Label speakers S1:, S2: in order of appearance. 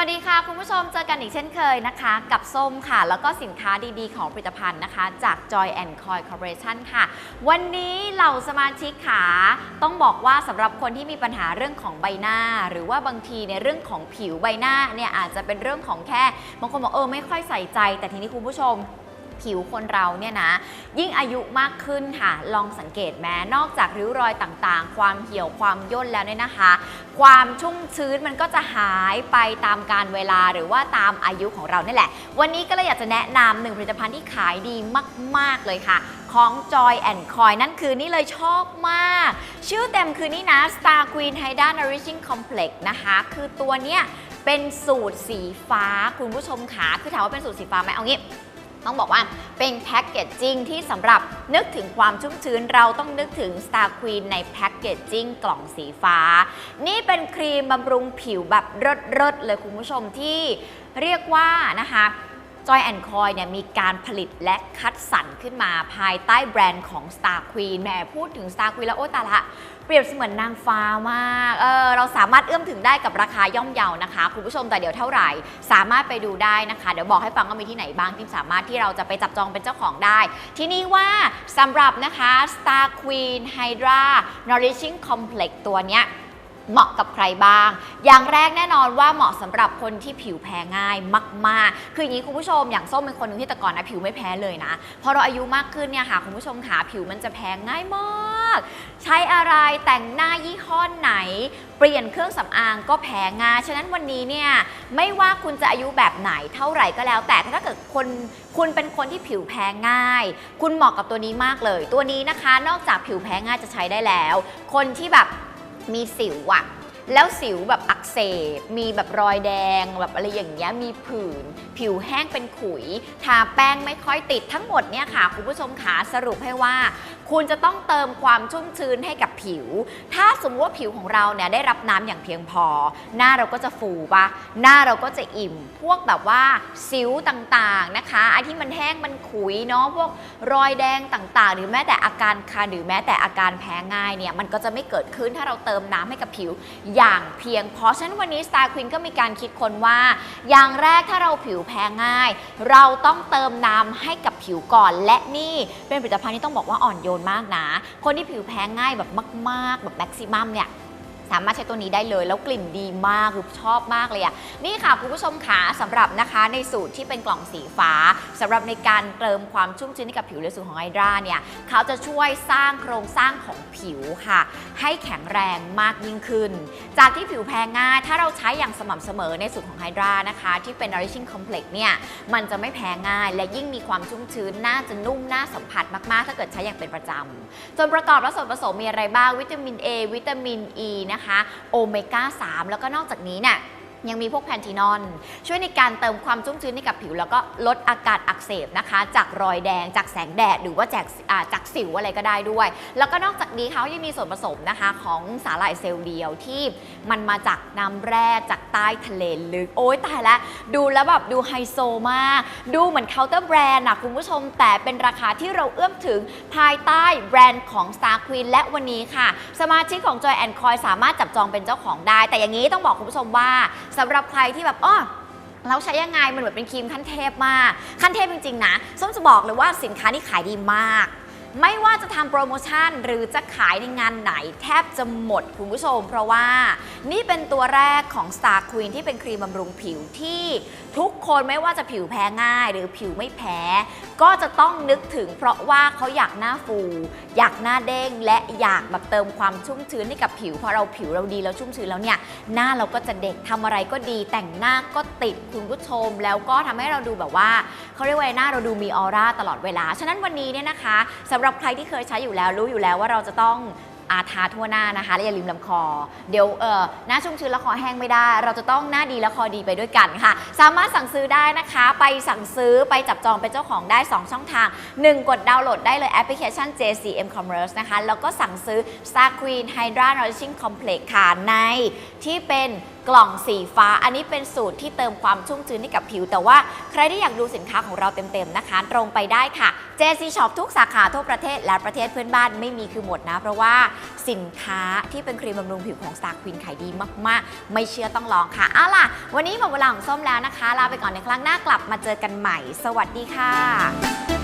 S1: วัสดีค่ะ คุณผู้ชมเจอกันอีกเช่นเคยนะคะ กับส้มค่ะ แล้วก็สินค้าดีๆ ของผลิตภัณฑ์นะคะ จาก Joy and Coy Corporation ค่ะ วันนี้เหล่าสมาชิกขาต้องบอกว่าสำหรับคนที่มีปัญหาเรื่องของใบหน้า หรือว่าบางทีในเรื่องของผิวใบหน้าเนี่ยอาจจะเป็นเรื่องของแค่บางคนบอกเออไม่ค่อยใส่ใจ แต่ทีนี้คุณผู้ชม ผิวคนเราเนี่ยนะ ยิ่งอายุมากขึ้นค่ะ ลองสังเกตแม้นอกจากริ้วรอยต่างๆ ความเหี่ยวความย่นแล้วเนี่ยนะคะ ความชุ่มชื้นมันก็จะหายไปตามการเวลาหรือว่าตามอายุของเราเนี่แหละ วันนี้ก็เลยอยากจะแนะนำหนึ่งผลิตภัณฑ์ที่ขายดีมาก ๆ เลยค่ะของ Joy and Coy นั่นคือนี่เลยชอบมาก ชื่อเต็มคือนี่นะ Star Queen Hydra Nourishing Complex นะคะ คือตัวเนี้ยเป็นสูตรสีฟ้าคุณผู้ชมขาคือถามว่าเป็นสูตรสีฟ้าไหมเอางี้ ต้องบอกว่าเป็นแพ็กเกจจิ้งที่สำหรับนึกถึงความชุ่มชื้นเราต้องนึกถึง Star Queen ในแพ็กเกจจิ้งกล่องสีฟ้า นี่เป็นครีมบำรุงผิวแบบรดๆเลยคุณผู้ชมที่เรียกว่านะคะ Joy and Coy เนี่ยมีการผลิตและคัดสรรขึ้นมาภายใต้แบรนด์ของ Star Queen แหมพูดถึง Star Queen แล้วโอ้ตาละเปรียบเสมือนนางฟ้ามาก เออ เราสามารถเอื้อมถึงได้กับราคาย่อมเยานะคะ คุณผู้ชมแต่เดี๋ยวเท่าไหร่ สามารถไปดูได้นะคะ เดี๋ยวบอกให้ฟังว่ามีที่ไหนบ้างที่สามารถที่เราจะไปจับจองเป็นเจ้าของได้ ที่นี้ว่าสำหรับนะคะ Star Queen Hydra Nourishing Complex ตัวเนี้ย เหมาะกับใครบ้าง อย่างแรกแน่นอนว่าเหมาะสำหรับคนที่ผิวแพ้ง่ายมาก ๆ คืออย่างนี้คุณผู้ชมอย่างส้มเป็นคนนึงที่แต่ก่อนนะผิวไม่แพ้เลยนะ พอเราอายุมากขึ้นเนี่ยค่ะคุณผู้ชมขาผิวมันจะแพ้ง่ายมาก ใช้อะไรแต่งหน้ายี่ห้อไหน เปลี่ยนเครื่องสำอางก็แพ้ง่ายฉะนั้นวันนี้เนี่ยไม่ว่าคุณจะอายุแบบไหนเท่าไหร่ก็แล้ว แต่ถ้าเกิดคนคุณเป็นคนที่ผิวแพ้ง่าย คุณเหมาะกับตัวนี้มากเลย ตัวนี้นะคะ นอกจากผิวแพ้ง่ายจะใช้ได้แล้ว คนที่แบบ มีสิวอะ แล้วสิวแบบอักเสบ มีแบบรอยแดงแบบอะไรอย่างเงี้ย มีผื่น ผิวแห้งเป็นขุย ทาแป้งไม่ค่อยติดทั้งหมดเนี่ยค่ะ คุณผู้ชมขาสรุปให้ว่า คุณจะต้องเติมความชุ่มชื้นให้กับผิว ถ้าสมมติว่าผิวของเราเนี่ยได้รับน้ำอย่างเพียงพอ หน้าเราก็จะฟูปะหน้าเราก็จะอิ่ม พวกแบบว่าสิวต่างๆนะคะไอ้ที่มันแห้งมันขุยเนาะ พวกรอยแดงต่างๆ หรือแม้แต่อาการคันหรือแม้แต่อาการแพ้ง่ายเนี่ย มันก็จะไม่เกิดขึ้นถ้าเราเติมน้ำให้กับผิวอย่างเพียงพอฉะนั้นวันนี้ Star Queen ก็มีการคิดคนว่า อย่างแรกถ้าเราผิวแพ้ง่าย เราต้องเติมน้ำให้กับผิวก่อน และนี่เป็นผลิตภัณฑ์ที่ต้องบอกว่าอ่อนโยนมากนะ คนที่ผิวแพ้ง่ายแบบมาก ๆ แบบแม็กซิมัมเนี่ย สามารถใช้ตัวนี้ได้เลยแล้วกลิ่นดีมากคือชอบมากเลยอะนี่ค่ะคุณผู้ชมขาสำหรับนะคะในสูตรที่เป็นกล่องสีฟ้าสำหรับในการเติมความชุ่มชื้นให้กับผิวในสูตรของไอดราเนี่ยเขาจะช่วยสร้างโครงสร้างของผิวค่ะ ให้แข็งแรงมากยิ่งขึ้น จากที่ผิวแพ้ง่าย ถ้าเราใช้อย่างสม่ำเสมอในสูตรของไฮดรานะคะ ที่เป็น nourishing complex เนี่ยมันจะไม่แพ้ง่าย และยิ่งมีความชุ่มชื้นน่าจะนุ่มน่าสัมผัสมากๆ ถ้าเกิดใช้อย่างเป็นประจำส่วนประกอบและส่วนผสมมีอะไรบ้างวิตามิน A วิตามิน E นะคะโอเมก้า3แล้วก็นอกจากนี้เนี่ย ยังมีพวกแพนทีนอน ช่วยในการเติมความชุ่มชื้นให้กับผิว แล้วก็ลดอาการอักเสบนะคะ จากรอยแดงจากแสงแดดหรือว่าจากาจากสิวอะไรก็ได้ด้วย แล้วก็นอกจากนี้เขายังมีส่วนผสมนะคะของสาหร่ายเซลล์เดียวที่มันมาจากน้ำแร่จากใต้ทะเลลึกโอ๊ยตายแล้วดูแล้วแบบดูไฮโซมาก ดูเหมือนเคาน์เตอร์แบรนด์นะคุณผู้ชม แต่เป็นราคาที่เราเอื้อมถึงภายใต้แบรนด์ของ Star Queen และวันนี้ค่ะ สมาชิกของ Joy and Coy สามารถจับจองเป็นเจ้าของได้ แต่อย่างนี้ต้องบอกคุณผู้ชมว่าสำหรับใครที่แบบอ้อเราใช้ยังไงมันเหมือนเป็นครีมขั้นเทพมาก ขั้นเทพจริงๆนะส้มจะบอกเลยว่าสินค้านี่ขายดีมาก ไม่ว่าจะทำโปรโมชั่นหรือจะขายในงานไหนแทบจะหมดคุณผู้ชม เพราะว่านี่เป็นตัวแรกของ Star Queen ที่เป็นครีมบำรุงผิวที่ทุกคนไม่ว่าจะผิวแพ้ง่าย หรือผิวไม่แพ้ ก็จะต้องนึกถึง เพราะว่าเขาอยากหน้าฟู อยากหน้าเด้ง และอยากแบบเติมความชุ่มชื้นให้กับผิวพอเราผิวเราดีแล้วชุ่มชื้นแล้วเนี่ยหน้าเราก็จะเด็กทำอะไรก็ดี แต่งหน้าก็ติดคุณผู้ชม แล้วก็ทำให้เราดูแบบว่าเขาเรียกว่าหน้าเราดูมีออร่าตลอดเวลา ฉะนั้นวันนี้เนี่ยนะคะสำหรับใครที่เคยใช้อยู่แล้วรู้อยู่แล้วว่าเราจะต้องอาทาทั่วหน้านะคะและอย่าลืมลำคอ เดี๋ยวเออหน้าชุ่มชื้นแล้วคอแห้งไม่ได้ เราจะต้องหน้าดีและคอดีไปด้วยกันค่ะ สามารถสั่งซื้อได้นะคะ ไปสั่งซื้อไปจับจองเป็นเจ้าของได้ 2 ช่องทาง 1 กดดาวน์โหลดได้เลยแอปพลิเคชัน JCM Commerce นะคะ แล้วก็สั่งซื้อ Star Queen Hydra Nourishing Complex ค่ะในที่เป็น กล่องสีฟ้า อันนี้เป็นสูตรที่เติมความชุ่มชื้นให้กับผิว แต่ว่าใครที่อยากดูสินค้าของเราเต็มๆนะคะ ตรงไปได้ค่ะ JC Shop ทุกสาขาทั่วประเทศและประเทศเพื่อนบ้านไม่มีคือหมดนะ เพราะว่าสินค้าที่เป็นครีมบำรุงผิวของ Star Queen ขายดีมากๆ ไม่เชื่อต้องลองค่ะเอาล่ะ วันนี้หมดเวลาของส้มแล้วนะคะ ลาไปก่อนในครั้งหน้ากลับมาเจอกันใหม่ สวัสดีค่ะ